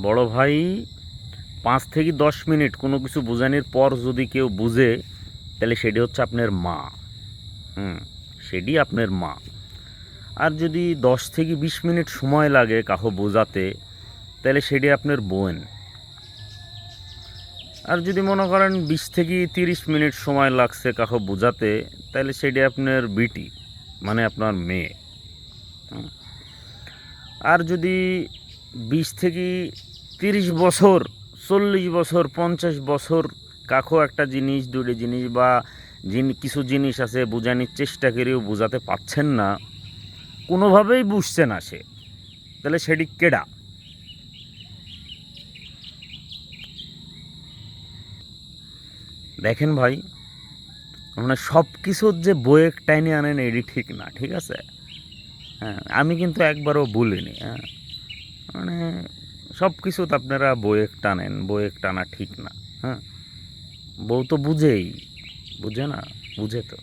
বড় ভাই, পাঁচ থেকে দশ মিনিট কোনো কিছু বোঝানোর পর যদি কেউ বুঝে, তাহলে সেটি হচ্ছে আপনার মা। হুম, সেটি আপনার মা। আর যদি দশ থেকে বিশ মিনিট সময় লাগে কাহো বোঝাতে, তাহলে সেটি আপনার বোন। আর যদি মনে করেন বিশ থেকে তিরিশ মিনিট সময় লাগছে কাহো বোঝাতে, তাহলে সেটি আপনার বিটি মানে আপনার মেয়ে। আর যদি বিশ থেকে তিরিশ বছর, চল্লিশ বছর, পঞ্চাশ বছর কাকো একটা জিনিস দুটি জিনিস বা কিছু জিনিস আছে বোঝানোর চেষ্টা করেও বোঝাতে পাচ্ছেন না। কোনোভাবেই বুঝছে না সে। তাহলে সেটি কেডা? দেখেন ভাই মানে সব কিছুর যে বইয়ে টাইনে আনেন এটি ঠিক না, ঠিক আছে? হ্যাঁ আমি কিন্তু একবারও বলিনি হ্যাঁ। মানে সব কিছু তো আপনারা বইয়েক টানেন বইয়েক টানা ঠিক না হ্যাঁ? বউ তো বুঝেই, বুঝে না? বুঝে তো।